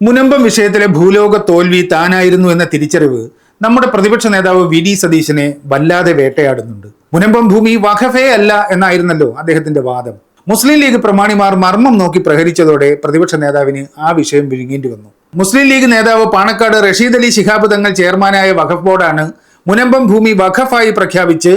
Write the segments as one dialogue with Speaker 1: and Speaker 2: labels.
Speaker 1: മുനമ്പം വിഷയത്തിലെ ഭൂലോക തോൽവി താനായിരുന്നു എന്ന തിരിച്ചറിവ് നമ്മുടെ പ്രതിപക്ഷ നേതാവ് വി ഡി സതീശനെ വല്ലാതെ വേട്ടയാടുന്നുണ്ട്. മുനമ്പം ഭൂമി വഖഫേ അല്ല എന്നായിരുന്നല്ലോ അദ്ദേഹത്തിന്റെ വാദം. മുസ്ലിം ലീഗ് പ്രമാണിമാർ മർമ്മം നോക്കി പ്രഹരിച്ചതോടെ പ്രതിപക്ഷ നേതാവിന് ആ വിഷയം വിഴുങ്ങേണ്ടി വന്നു. മുസ്ലിം ലീഗ് നേതാവ് പാണക്കാട് റഷീദ് അലി ശിഹാബ് തങ്ങൾ ചെയർമാനായ വഖഫ് ബോർഡാണ് മുനമ്പം ഭൂമി വഖഫായി പ്രഖ്യാപിച്ച്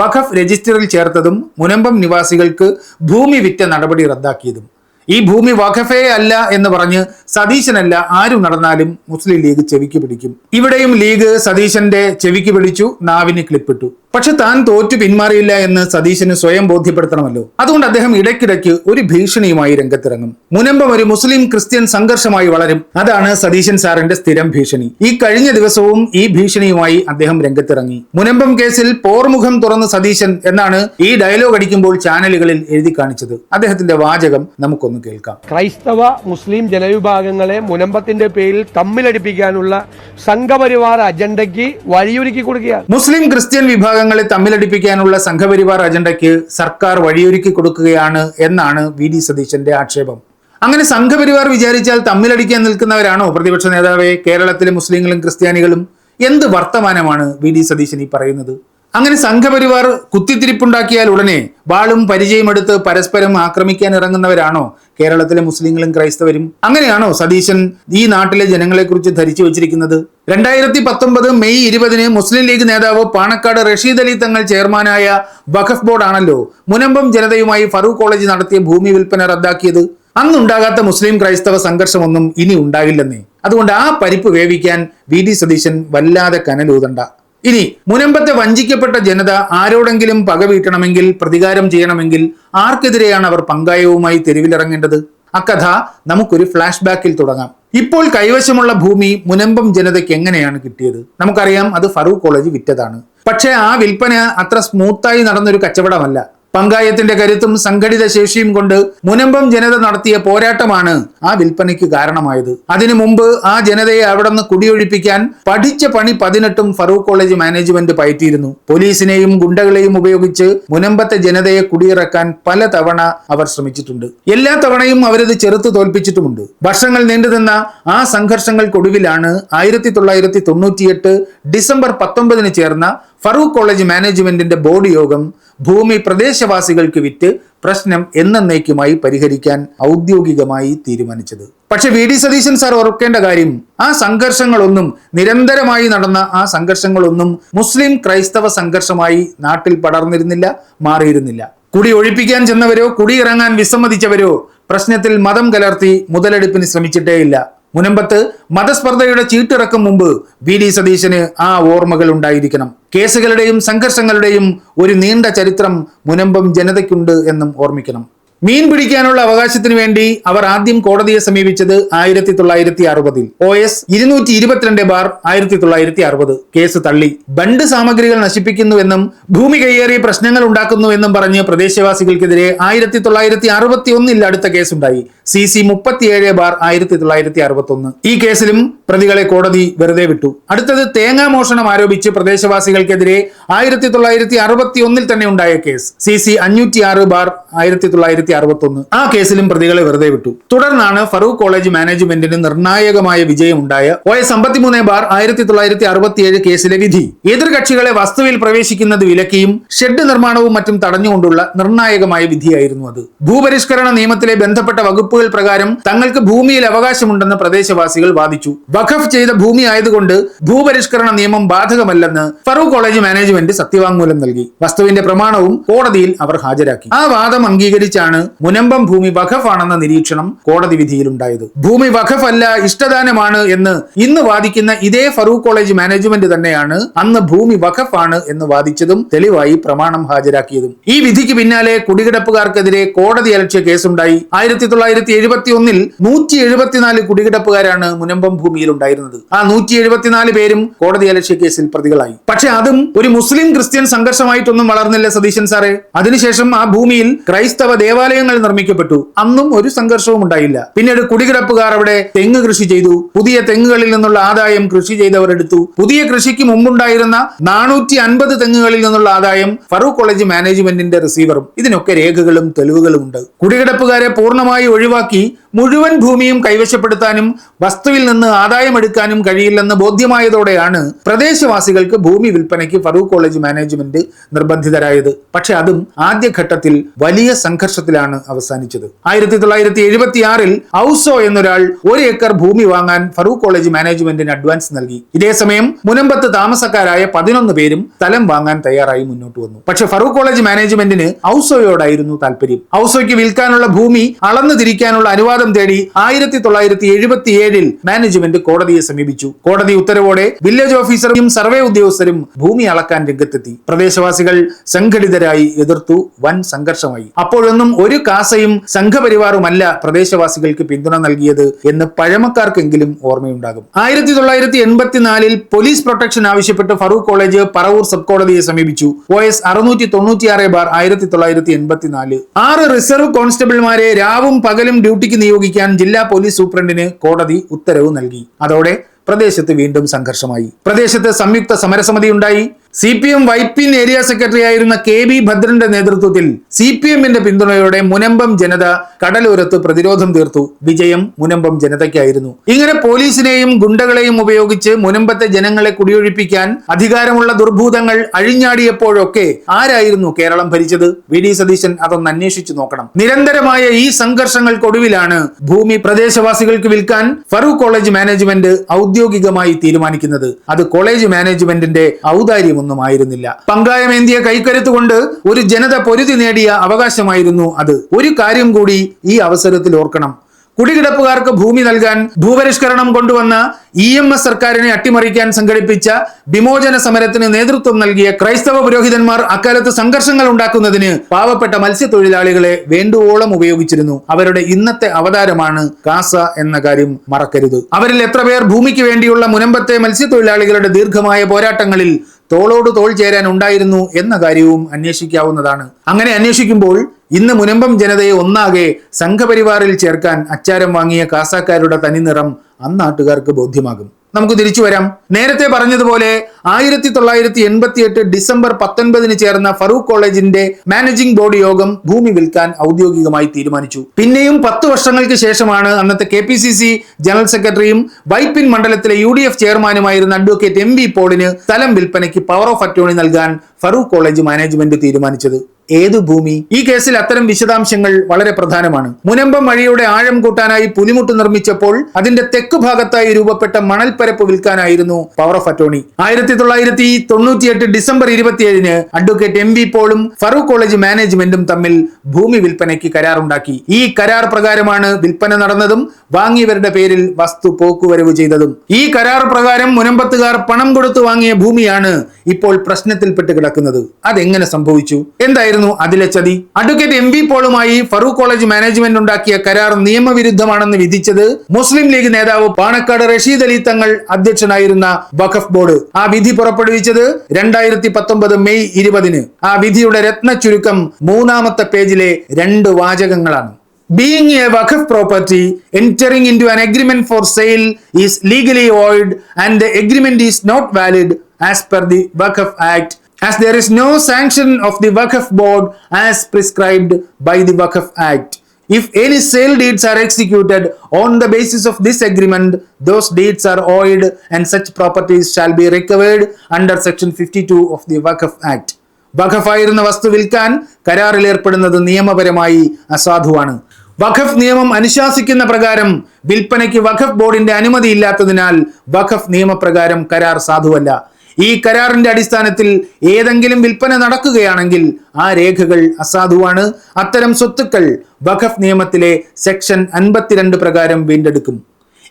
Speaker 1: വഖഫ് രജിസ്റ്ററിൽ ചേർത്തതും മുനമ്പം നിവാസികൾക്ക് ഭൂമി വിറ്റ നടപടി റദ്ദാക്കിയതും. ഈ ഭൂമി വഖഫേ അല്ല എന്ന് പറഞ്ഞ് സതീശനല്ല ആരും നടന്നാലും മുസ്ലിം ലീഗ് ചെവിക്ക് പിടിക്കും. ഇവിടെയും ലീഗ് സതീശന്റെ ചെവിക്ക് പിടിച്ചു നാവിന് ക്ലിപ്പിട്ടു. പക്ഷെ താൻ തോറ്റു പിന്മാറിയില്ല എന്ന് സതീശന് സ്വയം ബോധ്യപ്പെടുത്തണമല്ലോ. അതുകൊണ്ട് അദ്ദേഹം ഇടയ്ക്കിടയ്ക്ക് ഒരു ഭീഷണിയുമായി രംഗത്തിറങ്ങും. മുനമ്പം ഒരു മുസ്ലിം ക്രിസ്ത്യൻ സംഘർഷമായി വളരും. അതാണ് സതീശൻ സാറിന്റെ സ്ഥിരം ഭീഷണി. ഈ കഴിഞ്ഞ ദിവസവും ഈ ഭീഷണിയുമായി അദ്ദേഹം രംഗത്തിറങ്ങി. മുനമ്പം കേസിൽ പോർമുഖം തുറന്ന സതീശൻ എന്നാണ് ഈ ഡയലോഗ് അടിക്കുമ്പോൾ ചാനലുകളിൽ എഴുതി കാണിച്ചത്. അദ്ദേഹത്തിന്റെ വാചകം നമുക്കൊന്ന് കേൾക്കാം.
Speaker 2: ക്രൈസ്തവ മുസ്ലിം ജനവിഭാഗങ്ങളെ മുനമ്പത്തിന്റെ പേരിൽ തമ്മിലടിപ്പിക്കാനുള്ള സംഘപരിവാർ അജണ്ടയ്ക്ക് വഴിയൊരുക്കി കൊടുക്കുകയാണ്.
Speaker 1: മുസ്ലിം ക്രിസ്ത്യൻ വിഭാഗങ്ങളെ തമ്മിലടിപ്പിക്കാനുള്ള സംഘപരിവാർ അജണ്ടയ്ക്ക് സർക്കാർ വഴിയൊരുക്കി കൊടുക്കുകയാണ് എന്നാണ് വി ഡി സതീശന്റെ ആക്ഷേപം. അങ്ങനെ സംഘപരിവാർ വിചാരിച്ചാൽ തമ്മിലടിക്കാൻ നിൽക്കുന്നവരാണോ പ്രതിപക്ഷ നേതാവെ? കേരളത്തിലെ മുസ്ലിങ്ങളും ക്രിസ്ത്യാനികളും എന്ത് വർത്തമാനമാണ് വി ഡി സതീശൻ ഈ പറയുന്നത്? അങ്ങനെ സംഘപരിവാർ കുത്തിത്തിരിപ്പുണ്ടാക്കിയാൽ ഉടനെ വാളും പരിചയമെടുത്ത് പരസ്പരം ആക്രമിക്കാൻ ഇറങ്ങുന്നവരാണോ? കേരളത്തിലെ മുസ്ലിങ്ങളും ക്രൈസ്തവരും അങ്ങനെയാണോ സതീശൻ ഈ നാട്ടിലെ ജനങ്ങളെക്കുറിച്ച് ധരിച്ചു വെച്ചിരിക്കുന്നത്? രണ്ടായിരത്തി പത്തൊമ്പത് മെയ് ഇരുപതിന് മുസ്ലിം ലീഗ് നേതാവ് പാണക്കാട് റഷീദ് അലി തങ്ങൾ ചെയർമാനായ വഖഫ് ബോർഡ് ആണല്ലോ മുനമ്പം ജനതയുമായി ഫറൂഖ് കോളേജ് നടത്തിയ ഭൂമി വിൽപ്പന റദ്ദാക്കിയത്. അന്നുണ്ടാകാത്ത മുസ്ലിം ക്രൈസ്തവ സംഘർഷമൊന്നും ഇനി ഉണ്ടാകില്ലെന്നേ അതുകൊണ്ട് ആ പരിപ്പ് വേവിക്കാൻ വി. ഡി. സതീശൻ വല്ലാതെ കനലൂതണ്ട. ഇനി മുനമ്പത്തെ വഞ്ചിക്കപ്പെട്ട ജനത ആരോടെങ്കിലും പക വീട്ടണമെങ്കിൽ പ്രതികാരം ചെയ്യണമെങ്കിൽ ആർക്കെതിരെയാണ് അവർ പങ്കായവുമായി തെരുവിലിറങ്ങേണ്ടത്? അക്കഥ നമുക്കൊരു ഫ്ലാഷ് ബാക്കിൽ തുടങ്ങാം. ഇപ്പോൾ കൈവശമുള്ള ഭൂമി മുനമ്പം ജനതയ്ക്ക് എങ്ങനെയാണ് കിട്ടിയത്? നമുക്കറിയാം അത് ഫറൂഖ് കോളേജ് വിറ്റതാണ്. പക്ഷേ ആ വിൽപ്പന അത്ര സ്മൂത്തായി നടന്നൊരു കച്ചവടമല്ല. പങ്കായത്തിന്റെ കരുത്തും സംഘടിത ശേഷിയും കൊണ്ട് മുനമ്പം ജനത നടത്തിയ പോരാട്ടമാണ് ആ വിൽപ്പനയ്ക്ക് കാരണമായത്. അതിനു മുമ്പ് ആ ജനതയെ അവിടെ നിന്ന് കുടിയൊഴിപ്പിക്കാൻ പഠിച്ച പണി പതിനെട്ടും ഫറൂഖ് കോളേജ് മാനേജ്മെന്റ് പയറ്റിയിരുന്നു. പോലീസിനെയും ഗുണ്ടകളെയും ഉപയോഗിച്ച് മുനമ്പത്തെ ജനതയെ കുടിയിറക്കാൻ പല തവണ അവർ ശ്രമിച്ചിട്ടുണ്ട്. എല്ലാ തവണയും അവരത് ചെറുത്ത് തോൽപ്പിച്ചിട്ടുമുണ്ട്. വർഷങ്ങൾ നീണ്ടുനിന്ന ആ സംഘർഷങ്ങൾക്കൊടുവിലാണ് ആയിരത്തി തൊള്ളായിരത്തി തൊണ്ണൂറ്റിയെട്ട് ഡിസംബർ പത്തൊമ്പതിന് ചേർന്ന ഫറൂഖ് കോളേജ് മാനേജ്മെന്റിന്റെ ബോർഡ് യോഗം ഭൂമി പ്രദേശവാസികൾക്ക് വിറ്റ് പ്രശ്നം എന്നേക്കുമായി പരിഹരിക്കാൻ ഔദ്യോഗികമായി തീരുമാനിച്ചത്. പക്ഷെ വി. ഡി. സതീശൻ സാർ ഓർക്കേണ്ട കാര്യം ആ സംഘർഷങ്ങളൊന്നും നിരന്തരമായി നടന്ന ആ സംഘർഷങ്ങളൊന്നും മുസ്ലിം ക്രൈസ്തവ സംഘർഷമായി നാട്ടിൽ പടർന്നിരുന്നില്ല മാറിയിരുന്നില്ല. കുടി ഒഴിപ്പിക്കാൻ ചെന്നവരോ കുടിയിറങ്ങാൻ വിസമ്മതിച്ചവരോ പ്രശ്നത്തിൽ മതം കലർത്തി മുതലെടുപ്പിന് ശ്രമിച്ചിട്ടേയില്ല. മുനമ്പത്ത് മതസ്പർദ്ധയുടെ ചീട്ടിറക്കും മുമ്പ് വി ഡി സതീശന് ആ ഓർമ്മകൾ ഉണ്ടായിരിക്കണം. കേസുകളുടെയും സംഘർഷങ്ങളുടെയും ഒരു നീണ്ട ചരിത്രം മുനമ്പം ജനതയ്ക്കുണ്ട് എന്നും ഓർമ്മിക്കണം. മീൻ പിടിക്കാനുള്ള അവകാശത്തിന് വേണ്ടി അവർ ആദ്യം കോടതിയെ സമീപിച്ചത് ആയിരത്തി തൊള്ളായിരത്തി അറുപതിൽ ഒ എസ് ഇരുന്നൂറ്റി ഇരുപത്തിരണ്ട് ബാർ ആയിരത്തി തൊള്ളായിരത്തി അറുപത് കേസ് തള്ളി. ബണ്ട് സാമഗ്രികൾ നശിപ്പിക്കുന്നുവെന്നും ഭൂമി കയ്യേറി പ്രശ്നങ്ങൾ ഉണ്ടാക്കുന്നുവെന്നും പറഞ്ഞ് പ്രദേശവാസികൾക്കെതിരെ ആയിരത്തി തൊള്ളായിരത്തി അറുപത്തി ഒന്നിൽ അടുത്ത കേസുണ്ടായി. സി സി മുപ്പത്തിയേഴ് ബാർ ആയിരത്തി തൊള്ളായിരത്തി അറുപത്തി ഒന്ന് ഈ കേസിലും പ്രതികളെ കോടതി വെറുതെ വിട്ടു. അടുത്തത് തേങ്ങാ മോഷണം ആരോപിച്ച് പ്രദേശവാസികൾക്കെതിരെ ആയിരത്തി തൊള്ളായിരത്തി അറുപത്തി ഒന്നിൽ തന്നെ ഉണ്ടായ കേസ്. സി സി അഞ്ഞൂറ്റി ആറ് ബാർ ആയിരത്തി തൊള്ളായിരത്തി അറുപത്തി ഒന്ന് ആ കേസിലും പ്രതികളെ വെറുതെ വിട്ടു. തുടർന്നാണ് ഫറൂഖ് കോളേജ് മാനേജ്മെന്റിന് നിർണായകമായ വിജയമുണ്ടായ ഒ എസ് അമ്പത്തിമൂന്ന് ബാർ ആയിരത്തി തൊള്ളായിരത്തി അറുപത്തിയേഴ് കേസിലെ വിധി. എതിർകക്ഷികളെ വസ്തുവിൽ പ്രവേശിക്കുന്നത് വിലക്കിയും ഷെഡ് നിർമ്മാണവും മറ്റും തടഞ്ഞുകൊണ്ടുള്ള നിർണായകമായ വിധിയായിരുന്നു അത്. ഭൂപരിഷ്കരണ നിയമത്തിലെ ബന്ധപ്പെട്ട വകുപ്പുകൾ പ്രകാരം തങ്ങൾക്ക് ഭൂമിയിൽ അവകാശമുണ്ടെന്ന് പ്രദേശവാസികൾ വാദിച്ചു. വഖഫ് ചെയ്ത ഭൂമി ആയതുകൊണ്ട് ഭൂപരിഷ്കരണ നിയമം ബാധകമല്ലെന്ന് ഫറൂഖ് കോളേജ് മാനേജ്മെന്റ് സത്യവാങ്മൂലം നൽകി. വസ്തുവിന്റെ പ്രമാണവും കോടതിയിൽ അവർ ഹാജരാക്കി. ആ വാദം അംഗീകരിച്ചാണ് മുനമ്പം ഭൂമി വഖഫ് ആണെന്ന നിരീക്ഷണം കോടതി വിധിയിലുണ്ടായത്. ഭൂമി വഖഫ് അല്ല ഇഷ്ടദാനമാണ് എന്ന് ഇന്ന് വാദിക്കുന്ന ഇതേ ഫറൂഖ് കോളേജ് മാനേജ്മെന്റ് തന്നെയാണ് അന്ന് ഭൂമി വഖഫ് ആണ് എന്ന് വാദിച്ചതും തെളിവായി പ്രമാണം ഹാജരാക്കിയതും. ഈ വിധിക്ക് പിന്നാലെ കുടികിടപ്പുകാർക്കെതിരെ കോടതി അലക്ഷ്യ കേസുണ്ടായി. ആയിരത്തി തൊള്ളായിരത്തി എഴുപത്തി ഒന്നിൽ നൂറ്റി എഴുപത്തിനാല് കുടികിടപ്പുകാരാണ് മുനമ്പം ഭൂമിയിൽ ഉണ്ടായിരുന്നത് ആ നൂറ്റി എഴുപത്തിനാല് പേരും കോടതി അലക്ഷ്യ കേസിൽ പ്രതികളായി. പക്ഷെ അതും ഒരു മുസ്ലിം ക്രിസ്ത്യൻ സംഘർഷമായിട്ടൊന്നും വളർന്നില്ല സതീശൻ സാറേ. അതിനുശേഷം ആ ഭൂമിയിൽ ക്രൈസ്തവ ദേവാലയങ്ങൾ നിർമ്മിക്കപ്പെട്ടു. അന്നും ഒരു സംഘർഷവും ഉണ്ടായില്ല. പിന്നീട് കുടികിടപ്പുകാർ അവിടെ തെങ്ങ് കൃഷി ചെയ്തു. പുതിയ തെങ്ങുകളിൽ നിന്നുള്ള ആദായം കൃഷി ചെയ്തവർ എടുത്തു. പുതിയ കൃഷിക്ക് മുമ്പുണ്ടായിരുന്ന നാനൂറ്റി അൻപത് തെങ്ങുകളിൽ നിന്നുള്ള ആദായം ഫറൂഖ് കോളേജ് മാനേജ്മെന്റിന്റെ റിസീവറും. ഇതിനൊക്കെ രേഖകളും തെളിവുകളും ഉണ്ട് കുടികിടപ്പുകാരെ പൂർണമായി ഒഴിവാക്കി ഒഴിവാക്കി മുഴുവൻ ഭൂമിയും കൈവശപ്പെടുത്താനും വസ്തുവിൽ നിന്ന് ആദായമെടുക്കാനും കഴിയില്ലെന്ന് ബോധ്യമായതോടെയാണ് പ്രദേശവാസികൾക്ക് ഭൂമി വിൽപ്പനയ്ക്ക് ഫറൂഖ് കോളേജ് മാനേജ്മെന്റ് നിർബന്ധിതരായത്. പക്ഷെ അതും ആദ്യഘട്ടത്തിൽ വലിയ സംഘർഷത്തിലാണ് അവസാനിച്ചത്. ആയിരത്തി തൊള്ളായിരത്തി എഴുപത്തിയാറിൽ ഔസോ എന്നൊരാൾ ഒരു ഏക്കർ ഭൂമി വാങ്ങാൻ ഫറൂഖ് കോളേജ് മാനേജ്മെന്റിന് അഡ്വാൻസ് നൽകി. ഇതേസമയം മുനമ്പത്ത് താമസക്കാരായ പതിനൊന്ന് പേരും സ്ഥലം വാങ്ങാൻ തയ്യാറായി മുന്നോട്ട് വന്നു. പക്ഷെ ഫറൂഖ് കോളേജ് മാനേജ്മെന്റിന് ഔസോയോടായിരുന്നു താല്പര്യം ഔസോയ്ക്ക് വിൽക്കാനുള്ള ഭൂമി അളന്നു തിരിക്കാനുള്ള അനുവാദം തേടി ആയിരത്തി തൊള്ളായിരത്തി എഴുപത്തി ഏഴിൽ മാനേജ്മെന്റ് കോടതിയെ സമീപിച്ചു. കോടതി ഉത്തരവോടെ വില്ലേജ് ഓഫീസറും സർവേ ഉദ്യോഗസ്ഥരും ഭൂമി അളക്കാൻ രംഗത്തെത്തി. പ്രദേശവാസികൾ സംഘടിതരായി എതിർത്തു. വൻ സംഘർഷമായി. അപ്പോഴൊന്നും ഒരു കാസയും സംഘപരിവാറുമല്ല പ്രദേശവാസികൾക്ക് പിന്തുണ നൽകിയത് എന്ന് പഴമക്കാർക്കെങ്കിലും ഓർമ്മയുണ്ടാകും. ആയിരത്തി തൊള്ളായിരത്തി എൺപത്തിനാലിൽ പോലീസ് പ്രൊട്ടക്ഷൻ ആവശ്യപ്പെട്ട് ഫറൂഖ് കോളേജ് പറവൂർ സബ് കോടതിയെ സമീപിച്ചു. ഒ എസ് അറുന്നൂറ്റി തൊണ്ണൂറ്റിയാറ് ബാർ ആയിരത്തി തൊള്ളായിരത്തി എൺപത്തിനാല്. ആറ് റിസർവ് കോൺസ്റ്റബിൾമാരെ രാവും പകലും ഡ്യൂട്ടിക്ക് നിയോഗിക്കാൻ ജില്ലാ പോലീസ് സൂപ്രണ്ടിന് കോടതി ഉത്തരവ് നൽകി. അതോടെ പ്രദേശത്ത് വീണ്ടും സംഘർഷമായി. പ്രദേശത്ത് സംയുക്ത സമരസമിതി ഉണ്ടായി. C P M Vypin area secretary ആയിരുന്ന കെ ബി ഭദ്രന്റെ നേതൃത്വത്തിൽ സി പി എമ്മിന്റെ പിന്തുണയോടെ മുനമ്പം ജനത കടലോരത്ത് പ്രതിരോധം തീർത്തു. വിജയം മുനമ്പം ജനതയ്ക്കായിരുന്നു. ഇങ്ങനെ പോലീസിനെയും ഗുണ്ടകളെയും ഉപയോഗിച്ച് മുനമ്പത്തെ ജനങ്ങളെ കുടിയൊഴിപ്പിക്കാൻ അധികാരമുള്ള ദുർഭൂതങ്ങൾ അഴിഞ്ഞാടിയപ്പോഴൊക്കെ ആരായിരുന്നു കേരളം ഭരിച്ചത്? വി ഡി സതീശൻ അതൊന്ന് അന്വേഷിച്ചു നോക്കണം. നിരന്തരമായ ഈ സംഘർഷങ്ങൾക്കൊടുവിലാണ് ഭൂമി പ്രദേശവാസികൾക്ക് വിൽക്കാൻ ഫറൂഖ് കോളേജ് മാനേജ്മെന്റ് ഔദ്യോഗികമായി തീരുമാനിക്കുന്നത്. അത് കോളേജ് മാനേജ്മെന്റിന്റെ ഔദാര്യമൊന്നും ആയിരുന്നില്ല പങ്കായമേന്തിയ കൈക്കരുത്ത് കൊണ്ട് ഒരു ജനത പൊരുതി നേടിയ അവകാശമായിരുന്നു അത്. ഒരു കാര്യം കൂടി ഈ അവസരത്തിൽ ഓർക്കണം. കുടികിടപ്പുകാർക്ക് ഭൂമി നൽകാൻ ഭൂപരിഷ്കരണം കൊണ്ടുവന്ന ഇ എം എസ് സർക്കാരിനെ അട്ടിമറിക്കാൻ സംഘടിപ്പിച്ച വിമോചന സമരത്തിന് നേതൃത്വം നൽകിയ ക്രൈസ്തവ പുരോഹിതന്മാർ അക്കാലത്ത് സംഘർഷങ്ങൾ ഉണ്ടാക്കുന്നതിന് പാവപ്പെട്ട മത്സ്യത്തൊഴിലാളികളെ വേണ്ടുവോളം ഉപയോഗിച്ചിരുന്നു. അവരുടെ ഇന്നത്തെ അവതാരമാണ് കാസ എന്ന കാര്യം മറക്കരുത്. അവരിൽ എത്ര പേർ ഭൂമിക്ക് വേണ്ടിയുള്ള മുനമ്പത്തെ മത്സ്യത്തൊഴിലാളികളുടെ ദീർഘമായ പോരാട്ടങ്ങളിൽ തോളോട് തോൾ ചേരാൻ ഉണ്ടായിരുന്നു എന്ന കാര്യവും അന്വേഷിക്കാവുന്നതാണ്. അങ്ങനെ അന്വേഷിക്കുമ്പോൾ ഇന്ന് മുനമ്പം ജനതയെ ഒന്നാകെ സംഘപരിവാറിൽ ചേർക്കാൻ അച്ചാരം വാങ്ങിയ കാസാക്കാരുടെ തനിനിറം അന്നാട്ടുകാർക്ക് ബോധ്യമാകും. നമുക്ക് തിരിച്ചു വരാം. നേരത്തെ പറഞ്ഞതുപോലെ ആയിരത്തി തൊള്ളായിരത്തി എൺപത്തി എട്ട് ഡിസംബർ പത്തൊൻപതിന് ചേർന്ന ഫറൂഖ് കോളേജിന്റെ മാനേജിംഗ് ബോർഡ് യോഗം ഭൂമി വിൽക്കാൻ ഔദ്യോഗികമായി തീരുമാനിച്ചു. പിന്നെയും പത്ത് വർഷങ്ങൾക്ക് ശേഷമാണ് അന്നത്തെ K P C C general സെക്രട്ടറിയും വൈപ്പിൻ മണ്ഡലത്തിലെ യു ഡി എഫ് ചെയർമാനുമായിരുന്ന അഡ്വക്കേറ്റ് എം വി പോളിന് സ്ഥലം വിൽപ്പനയ്ക്ക് പവർ ഓഫ് അറ്റോണി നൽകാൻ ഫറൂഖ് കോളേജ് മാനേജ്മെന്റ് തീരുമാനിച്ചത്. ഏതു ഭൂമി? ഈ കേസിൽ അത്തരം വിശദാംശങ്ങൾ വളരെ പ്രധാനമാണ്. മുനമ്പം വഴിയുടെ ആഴം കൂട്ടാനായി പുലിമുട്ട് നിർമ്മിച്ചപ്പോൾ അതിന്റെ തെക്ക് ഭാഗത്തായി രൂപപ്പെട്ട മണൽപ്പരപ്പ് വിൽക്കാനായിരുന്നു പവർ ഓഫ് അറ്റോണി ആയിരത്തി തൊള്ളായിരത്തി തൊണ്ണൂറ്റിയെട്ട് ഡിസംബർ ഇരുപത്തിയേഴിന് അഡ്വക്കേറ്റ് എം വി പോളും ഫറൂഖ് കോളേജ് മാനേജ്മെന്റും തമ്മിൽ ഭൂമി വിൽപ്പനയ്ക്ക് കരാറുണ്ടാക്കി. ഈ കരാർ പ്രകാരമാണ് വിൽപ്പന നടന്നതും വാങ്ങിയവരുടെ പേരിൽ വസ്തു പോക്കുവരവ് ചെയ്തതും. ഈ കരാർ പ്രകാരം മുനമ്പത്തുകാർ പണം കൊടുത്തു വാങ്ങിയ ഭൂമിയാണ് ഇപ്പോൾ പ്രശ്നത്തിൽപ്പെട്ട് കിടക്കുന്നത്. അതെങ്ങനെ സംഭവിച്ചു? എന്തായിരുന്നു അതിലെ ചതി. അഡ്വക്കേറ്റ് എം വി പോളുമായി ഫറൂഖ് കോളേജ് മാനേജ്മെന്റ് ഉണ്ടാക്കിയ കരാർ നിയമവിരുദ്ധമാണെന്ന് വിധിച്ചത് മുസ്ലിം ലീഗ് നേതാവ് പാണക്കാട് റഷീദ് അലി തങ്ങൾ അധ്യക്ഷനായിരുന്ന വഖഫ് ബോർഡ്. ആ വിധി പുറപ്പെടുവിച്ചത് രണ്ടായിരത്തി പത്തൊമ്പത് മെയ് ഇരുപതിന്. ആ വിധിയുടെ രത്ന ചുരുക്കം മൂന്നാമത്തെ പേജിലെ രണ്ട് വാചകങ്ങളാണ്. Being a Waqf property entering into an agreement for sale is legally void and the agreement is not valid as per the Waqf Act as there is no sanction of the Waqf board as prescribed by the Waqf Act. If any sale deeds are executed on the basis of this agreement, those deeds are void and such properties shall be recovered under section 52 of the Waqf Act. വഖഫായിരുന്ന വസ്തു വിൽക്കാൻ കരാറിൽ ഏർപ്പെടുന്നത് നിയമപരമായി അസാധുവാണ് വഖഫ് നിയമം അനുശാസിക്കുന്ന പ്രകാരം വിൽപ്പനയ്ക്ക് വഖഫ് ബോർഡിന്റെ അനുമതി ഇല്ലാത്തതിനാൽ വഖഫ് നിയമപ്രകാരം കരാർ സാധുവല്ല ഈ കരാറിന്റെ അടിസ്ഥാനത്തിൽ ഏതെങ്കിലും വിൽപ്പന നടക്കുകയാണെങ്കിൽ ആ രേഖകൾ അസാധുവാണ്. അത്തരം സ്വത്തുക്കൾ വഖഫ് നിയമത്തിലെ സെക്ഷൻ അൻപത്തിരണ്ട് പ്രകാരം വീണ്ടെടുക്കും.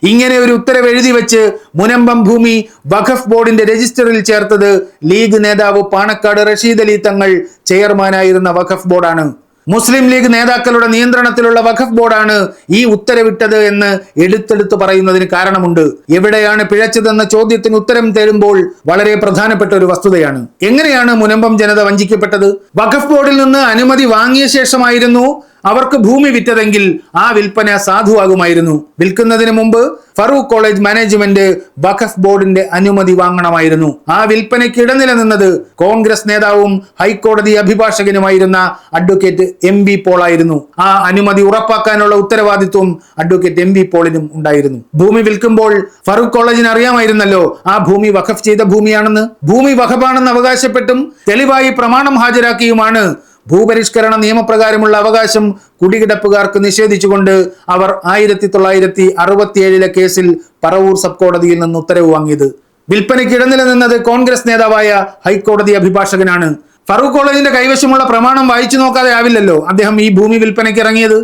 Speaker 1: ഇങ്ങനെ ഒരു ഉത്തരവ് എഴുതി വെച്ച് മുനമ്പം ഭൂമി വഖഫ് ബോർഡിന്റെ രജിസ്റ്ററിൽ ചേർത്തത് ലീഗ് നേതാവ് പാണക്കാട് റഷീദ് അലി തങ്ങൾ ചെയർമാനായിരുന്ന വഖഫ് ബോർഡാണ്. മുസ്ലിം ലീഗ് നേതാക്കളുടെ നിയന്ത്രണത്തിലുള്ള വഖഫ് ബോർഡാണ് ഈ ഉത്തരവിട്ടത് എന്ന് എടുത്തെടുത്ത് പറയുന്നതിന് കാരണമുണ്ട്. എവിടെയാണ് പിഴച്ചതെന്ന ചോദ്യത്തിന് ഉത്തരം തേടുമ്പോൾ വളരെ പ്രധാനപ്പെട്ട ഒരു വസ്തുതയാണ്. എങ്ങനെയാണ് മുനമ്പം ജനത വഞ്ചിക്കപ്പെട്ടത്? വഖഫ് ബോർഡിൽ നിന്ന് അനുമതി വാങ്ങിയ ശേഷമായിരുന്നു അവർക്ക് ഭൂമി വിറ്റതെങ്കിൽ ആ വിൽപ്പന സാധുവാകുമായിരുന്നു. വിൽക്കുന്നതിന് മുമ്പ് ഫറൂഖ് കോളേജ് മാനേജ്മെന്റ് വഖഫ് ബോർഡിന്റെ അനുമതി വാങ്ങണമായിരുന്നു. ആ വിൽപ്പനയ്ക്ക് ഇടനിലനിന്നത് കോൺഗ്രസ് നേതാവും ഹൈക്കോടതി അഭിഭാഷകനുമായിരുന്ന അഡ്വക്കേറ്റ് എം ബി പോളായിരുന്നു. ആ അനുമതി ഉറപ്പാക്കാനുള്ള ഉത്തരവാദിത്വം അഡ്വക്കേറ്റ് എം ബി പോളിനും ഉണ്ടായിരുന്നു. ഭൂമി വിൽക്കുമ്പോൾ ഫറൂഖ് കോളേജിന് അറിയാമായിരുന്നല്ലോ ആ ഭൂമി വഖഫ് ചെയ്ത ഭൂമിയാണെന്ന്. ഭൂമി വഖഫാണെന്ന് അവകാശപ്പെട്ടും തെളിവായി പ്രമാണം ഹാജരാക്കിയുമാണ് ഭൂപരിഷ്കരണ നിയമപ്രകാരമുള്ള അവകാശം കുടികിടപ്പുകാർക്ക് നിഷേധിച്ചുകൊണ്ട് അവർ ആയിരത്തി തൊള്ളായിരത്തി അറുപത്തിയേഴിലെ കേസിൽ പറവൂർ സബ് കോടതിയിൽ നിന്ന് ഉത്തരവ് വാങ്ങിയത്. വിൽപ്പനയ്ക്ക് ഇടനിലനിന്നത് കോൺഗ്രസ് നേതാവായ ഹൈക്കോടതി അഭിഭാഷകനാണ്. ഫറൂഖ് കോളേജിന്റെ കൈവശമുള്ള പ്രമാണം വായിച്ചു നോക്കാതെ ആവില്ലല്ലോ അദ്ദേഹം ഈ ഭൂമി വിൽപ്പനയ്ക്ക് ഇറങ്ങിയത്.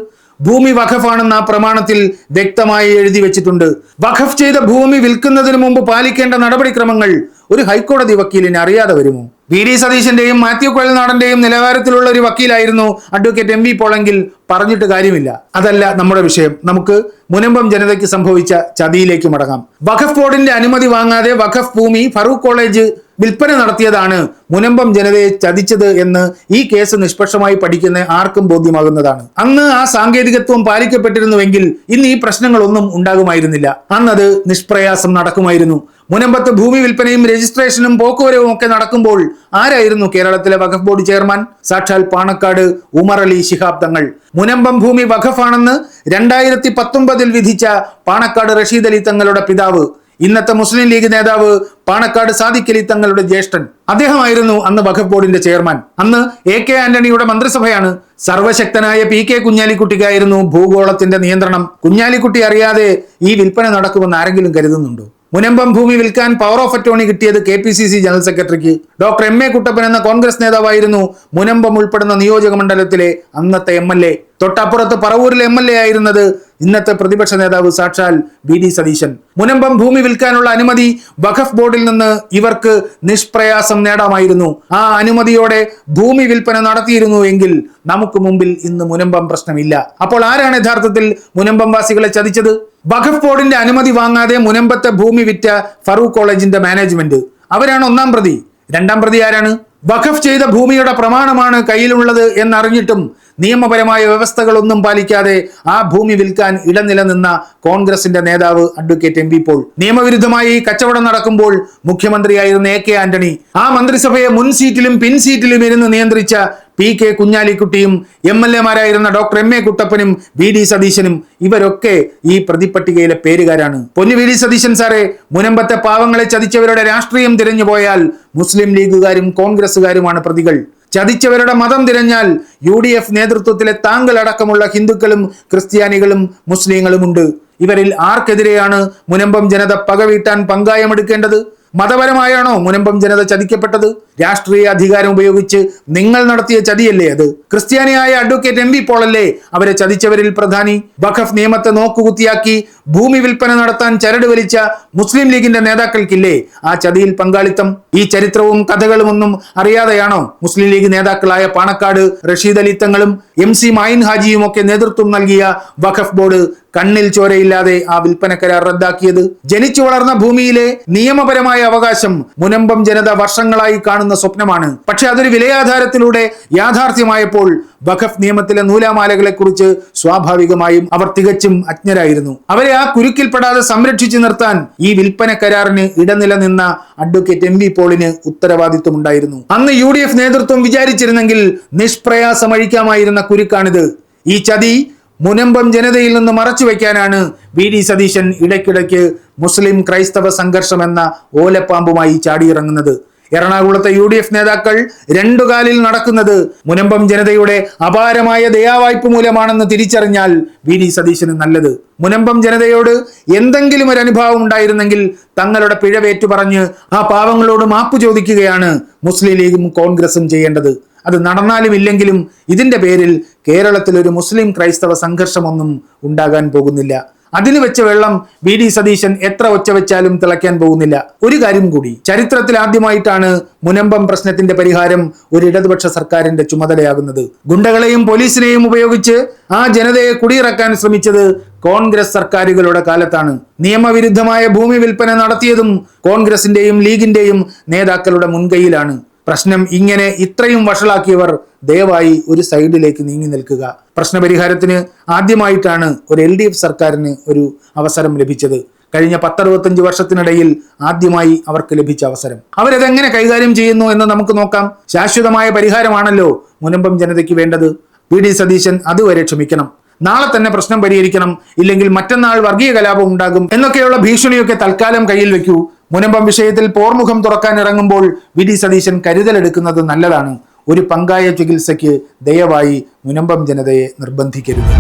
Speaker 1: ഭൂമി വഖഫാണെന്ന് ആ പ്രമാണത്തിൽ വ്യക്തമായി എഴുതി വെച്ചിട്ടുണ്ട്. വഖഫ് ചെയ്ത ഭൂമി വിൽക്കുന്നതിന് മുമ്പ് പാലിക്കേണ്ട നടപടിക്രമങ്ങൾ ഒരു ഹൈക്കോടതി വക്കീലിന് അറിയാതെ വരുമോ? വി ഡി സതീശന്റെയും മാത്യു കൊഴൽനാടന്റെയും നിലവാരത്തിലുള്ള ഒരു വക്കീലായിരുന്നു അഡ്വക്കേറ്റ് എം വി പോളെങ്കിൽ പറഞ്ഞിട്ട് കാര്യമില്ല. അതല്ല നമ്മുടെ വിഷയം. നമുക്ക് മുനമ്പം ജനതയ്ക്ക് സംഭവിച്ച ചതിയിലേക്ക് മടങ്ങാം. വഖഫ് ബോർഡിന്റെ അനുമതി വാങ്ങാതെ വഖഫ് ഭൂമി ഫറൂഖ് കോളേജ് വിൽപ്പന നടത്തിയതാണ് മുനമ്പം ജനതയെ ചതിച്ചത് എന്ന് ഈ കേസ് നിഷ്പക്ഷമായി പഠിക്കുന്ന ആർക്കും ബോധ്യമാകുന്നതാണ്. അന്ന് ആ സാങ്കേതികത്വം പാലിക്കപ്പെട്ടിരുന്നുവെങ്കിൽ ഇന്ന് ഈ പ്രശ്നങ്ങളൊന്നും ഉണ്ടാകുമായിരുന്നില്ല. അന്നത് നിഷ്പ്രയാസം നടക്കുമായിരുന്നു. മുനമ്പത്ത് ഭൂമി വിൽപ്പനയും രജിസ്ട്രേഷനും പോക്കുവരവും ഒക്കെ നടക്കുമ്പോൾ ആരായിരുന്നു കേരളത്തിലെ വഖഫ് ബോർഡ് ചെയർമാൻ? സാക്ഷാൽ പാണക്കാട് ഉമർ അലി ശിഹാബ് തങ്ങൾ. മുനമ്പം ഭൂമി വഖഫാണെന്ന് രണ്ടായിരത്തി പത്തൊമ്പതിൽ വിധിച്ച പാണക്കാട് റഷീദ് അലി തങ്ങളുടെ പിതാവ്. ഇന്നത്തെ മുസ്ലിം ലീഗ് നേതാവ് പാണക്കാട് സാദിഖലി തങ്ങളുടെ ജ്യേഷ്ഠൻ. അദ്ദേഹമായിരുന്നു അന്ന് വഖഫ് ബോർഡിന്റെ ചെയർമാൻ. അന്ന് എ കെ ആന്റണിയുടെ മന്ത്രിസഭയാണ് സർവശക്തനായ പി കെ കുഞ്ഞാലിക്കുട്ടിക്കായിരുന്നു ഭൂഗോളത്തിന്റെ നിയന്ത്രണം. കുഞ്ഞാലിക്കുട്ടി അറിയാതെ ഈ വിൽപ്പന നടക്കുമെന്ന് ആരെങ്കിലും കരുതുന്നുണ്ടോ? മുനമ്പം ഭൂമി വിൽക്കാൻ പവർ ഓഫ് അറ്റോണി കിട്ടിയത് K P C C general സെക്രട്ടറിക്ക്. ഡോക്ടർ എം എ കുട്ടപ്പൻ എന്ന കോൺഗ്രസ് നേതാവായിരുന്നു മുനമ്പം ഉൾപ്പെടുന്ന നിയോജക മണ്ഡലത്തിലെ അന്നത്തെ എം എൽ എ. തൊട്ടപ്പുറത്ത് പറവൂരിൽ എം എൽ എ ആയിരുന്നത് ഇന്നത്തെ പ്രതിപക്ഷ നേതാവ് സാക്ഷാൽ ബി ഡി സതീശൻ. മുനമ്പം ഭൂമി വിൽക്കാനുള്ള അനുമതി വഖഫ് ബോർഡിൽ നിന്ന് ഇവർക്ക് നിഷ്പ്രയാസം നേടാമായിരുന്നു. ആ അനുമതിയോടെ ഭൂമി വിൽപ്പന നടത്തിയിരുന്നു എങ്കിൽ നമുക്ക് മുമ്പിൽ ഇന്ന് മുനമ്പം പ്രശ്നമില്ല. അപ്പോൾ ആരാണ് യഥാർത്ഥത്തിൽ മുനമ്പം വാസികളെ ചതിച്ചത്? വഖഫ് ബോർഡിന്റെ അനുമതി വാങ്ങാതെ മുനമ്പത്തെ ഭൂമി വിറ്റ ഫറൂഖ് കോളേജിന്റെ മാനേജ്മെന്റ്. അവരാണ് ഒന്നാം പ്രതി. രണ്ടാം പ്രതി ആരാണ്? വഖഫ് ചെയ്ത ഭൂമിയുടെ പ്രമാണമാണ് കയ്യിലുള്ളത് എന്നറിഞ്ഞിട്ടും നിയമപരമായ വ്യവസ്ഥകളൊന്നും പാലിക്കാതെ ആ ഭൂമി വിൽക്കാൻ ഇടനില നിന്ന കോൺഗ്രസിന്റെ നേതാവ് അഡ്വക്കേറ്റ് എം പി പോൾ. നിയമവിരുദ്ധമായി കച്ചവടം നടക്കുമ്പോൾ മുഖ്യമന്ത്രിയായിരുന്ന എ കെ ആന്റണി ആ മന്ത്രിസഭയെ മുൻ സീറ്റിലും പിൻ സീറ്റിലും ഇരുന്ന് നിയന്ത്രിച്ച പി കെ കുഞ്ഞാലിക്കുട്ടിയും എം എൽ എമാരായിരുന്ന ഡോക്ടർ എം എ കുട്ടപ്പനും വി ഡി സതീശനും ഇവരൊക്കെ ഈ പ്രതിപട്ടികയിലെ പേരുകാരാണ്. പൊന്നു വി ഡി സതീശൻ സാറെ മുനമ്പത്തെ പാവങ്ങളെ ചതിച്ചവരുടെ രാഷ്ട്രീയം തിരഞ്ഞു പോയാൽ മുസ്ലിം ലീഗുകാരും കോൺഗ്രസുകാരുമാണ് പ്രതികൾ. ചതിച്ചവരുടെ മതം തിരഞ്ഞാൽ യു ഡി എഫ് നേതൃത്വത്തിലെ താങ്കൾ അടക്കമുള്ള ഹിന്ദുക്കളും ക്രിസ്ത്യാനികളും മുസ്ലിങ്ങളുമുണ്ട്. ഇവരിൽ ആർക്കെതിരെയാണ് മുനമ്പം ജനത പകവീട്ടാൻ പങ്കായമെടുക്കേണ്ടത്? മതപരമായാണോ മുനമ്പം ജനത ചതിക്കപ്പെട്ടത്? രാഷ്ട്രീയ അധികാരം ഉപയോഗിച്ച് നിങ്ങൾ നടത്തിയ ചതിയല്ലേ അത്? ക്രിസ്ത്യാനിയായ അഡ്വക്കേറ്റ് എം വി പോളല്ലേ അവരെ ചതിച്ചവരിൽ പ്രധാനി? വഖഫ് നിയമത്തെ നോക്കുകുത്തിയാക്കി ഭൂമി വിൽപ്പന നടത്താൻ ചരട് വലിച്ച മുസ്ലിം ലീഗിന്റെ നേതാക്കൾക്കില്ലേ ആ ചതിയിൽ പങ്കാളിത്തം? ഈ ചരിത്രവും കഥകളും ഒന്നും അറിയാതെയാണോ മുസ്ലിം ലീഗ് നേതാക്കളായ പാണക്കാട് റഷീദ് അലി തങ്ങളും എം സി മായിൻ ഹാജിയും ഒക്കെ നേതൃത്വം നൽകിയ വഖഫ് ബോർഡ് കണ്ണിൽ ചോരയില്ലാതെ ആ വിൽപ്പന കരാർ റദ്ദാക്കിയത്. ജനിച്ചു വളർന്ന ഭൂമിയിലെ നിയമപരമായ അവകാശം മുനമ്പം ജനത വർഷങ്ങളായി കാണുന്ന സ്വപ്നമാണ്. പക്ഷെ അതൊരു വിലയാധാരത്തിലൂടെ യാഥാർത്ഥ്യമായപ്പോൾ വഖഫ് നിയമത്തിലെ നൂലാമാലകളെ കുറിച്ച് സ്വാഭാവികമായും അവർ തികച്ചും അജ്ഞരായിരുന്നു. അവരെ ആ കുരുക്കിൽപ്പെടാതെ സംരക്ഷിച്ചു നിർത്താൻ ഈ വിൽപ്പന കരാറിന് ഇടനിലനിന്ന അഡ്വക്കേറ്റ് എം വി പോളിന് ഉത്തരവാദിത്വമുണ്ടായിരുന്നു. അന്ന് യു നേതൃത്വം വിചാരിച്ചിരുന്നെങ്കിൽ നിഷ്പ്രയാസം അഴിക്കാമായിരുന്ന കുരുക്കാണിത്. ഈ ചതി മുനമ്പം ജനതയിൽ നിന്ന് മറച്ചു വയ്ക്കാനാണ് വി ഡി സതീശൻ ഇടയ്ക്കിടയ്ക്ക് മുസ്ലിം ക്രൈസ്തവ സംഘർഷം എന്ന ഓലപ്പാമ്പുമായി ചാടിയിറങ്ങുന്നത്. എറണാകുളത്തെ യു ഡി എഫ് നേതാക്കൾ രണ്ടു കാലിൽ നടക്കുന്നത് മുനമ്പം ജനതയുടെ അപാരമായ ദയാവായ്പ മൂലമാണെന്ന് തിരിച്ചറിഞ്ഞാൽ വി ഡി സതീശന് നല്ലത്. മുനമ്പം ജനതയോട് എന്തെങ്കിലും ഒരു അനുഭാവം ഉണ്ടായിരുന്നെങ്കിൽ തങ്ങളുടെ പിഴവേറ്റു പറഞ്ഞ് ആ പാവങ്ങളോട് മാപ്പ് ചോദിക്കുകയാണ് മുസ്ലിം ലീഗും കോൺഗ്രസും ചെയ്യേണ്ടത്. അത് നടന്നാലും ഇല്ലെങ്കിലും ഇതിന്റെ പേരിൽ കേരളത്തിൽ ഒരു മുസ്ലിം ക്രൈസ്തവ സംഘർഷമൊന്നും ഉണ്ടാകാൻ പോകുന്നില്ല. അതിന് വെച്ച വെള്ളം വി ഡി സതീശൻ എത്ര ഒച്ച വെച്ചാലും തിളയ്ക്കാൻ പോകുന്നില്ല. ഒരു കാര്യം കൂടി ചരിത്രത്തിൽ ആദ്യമായിട്ടാണ് മുനമ്പം പ്രശ്നത്തിന്റെ പരിഹാരം ഒരു ഇടതുപക്ഷ സർക്കാരിന്റെ ചുമതലയാകുന്നത്. ഗുണ്ടകളെയും പോലീസിനെയും ഉപയോഗിച്ച് ആ ജനതയെ കുടിയിറക്കാൻ ശ്രമിച്ചത് കോൺഗ്രസ് സർക്കാരുകളുടെ കാലത്താണ്. നിയമവിരുദ്ധമായ ഭൂമി വിൽപ്പന നടത്തിയതും കോൺഗ്രസിന്റെയും ലീഗിന്റെയും നേതാക്കളുടെ മുൻകൈയിലാണ്. പ്രശ്നം ഇങ്ങനെ ഇത്രയും വഷളാക്കിയവർ ദയവായി ഒരു സൈഡിലേക്ക് നീങ്ങി നിൽക്കുക. പ്രശ്നപരിഹാരത്തിന് ആദ്യമായിട്ടാണ് ഒരു എൽ ഡി എഫ് സർക്കാരിന് ഒരു അവസരം ലഭിച്ചത്. കഴിഞ്ഞ പത്തറുപത്തഞ്ച് വർഷത്തിനിടയിൽ ആദ്യമായി അവർക്ക് ലഭിച്ച അവസരം. അവരതെങ്ങനെ കൈകാര്യം ചെയ്യുന്നു എന്ന് നമുക്ക് നോക്കാം. ശാശ്വതമായ പരിഹാരമാണല്ലോ മുനമ്പം ജനതയ്ക്ക് വേണ്ടത്. വി ഡി സതീശൻ അതുവരെ ക്ഷമിക്കണം. നാളെ തന്നെ പ്രശ്നം പരിഹരിക്കണം. ഇല്ലെങ്കിൽ മറ്റന്നാൾ വർഗീയ കലാപം ഉണ്ടാകും. എന്നൊക്കെയുള്ള ഭീഷണിയൊക്കെ തൽക്കാലം കയ്യിൽ വെക്കൂ മുനമ്പം വിഷയത്തിൽ പോർമുഖം തുറക്കാൻ ഇറങ്ങുമ്പോൾ വിധി സതീശൻ കരുതലെടുക്കുന്നത് നല്ലതാണ്. ഒരു പങ്കായ ചികിത്സയ്ക്ക് ദയവായി മുനമ്പം ജനതയെ നിർബന്ധിക്കരുത്.